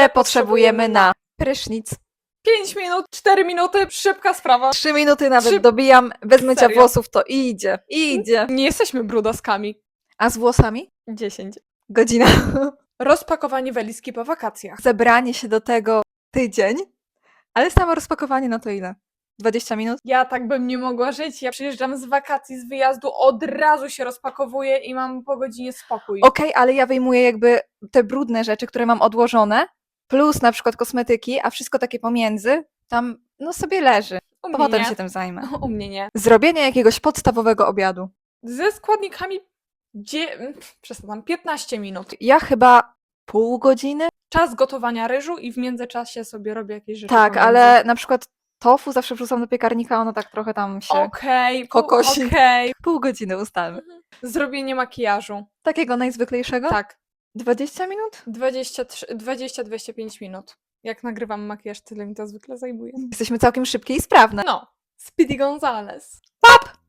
Ile potrzebujemy na prysznic? 5 minut, 4 minuty, szybka sprawa. Trzy minuty nawet Trzy- dobijam, bez mycia Serio? włosów to idzie, idzie. Nie jesteśmy brudaskami. A z włosami? 10. Godzina. Rozpakowanie walizki po wakacjach. Zebranie się do tego tydzień, ale samo rozpakowanie no to ile? 20 minut? Ja tak bym nie mogła żyć. Ja przyjeżdżam z wakacji, z wyjazdu, od razu się rozpakowuję i mam po godzinie spokój. Okej, ale ja wyjmuję jakby te brudne rzeczy, które mam odłożone, plus na przykład kosmetyki, a wszystko takie pomiędzy, tam no sobie leży. U mnie Potem nie. się tym zajmę. U mnie nie. Zrobienie jakiegoś podstawowego obiadu. Ze składnikami dzie... przestań, 15 minut. Ja chyba pół godziny? Czas gotowania ryżu i w międzyczasie sobie robię jakieś rzeczy Tak, pomiędzy. ale na przykład tofu zawsze wrzucam do piekarnika, ono tak trochę tam się... Okej, pół- kokosi. okej. Pół godziny ustalmy. Zrobienie makijażu. Takiego najzwyklejszego? Tak, 20 minut? 23 20-25 minut. Jak nagrywam makijaż, tyle mi to zwykle zajmuje. Jesteśmy całkiem szybkie i sprawne. No, Speedy Gonzales. Pap!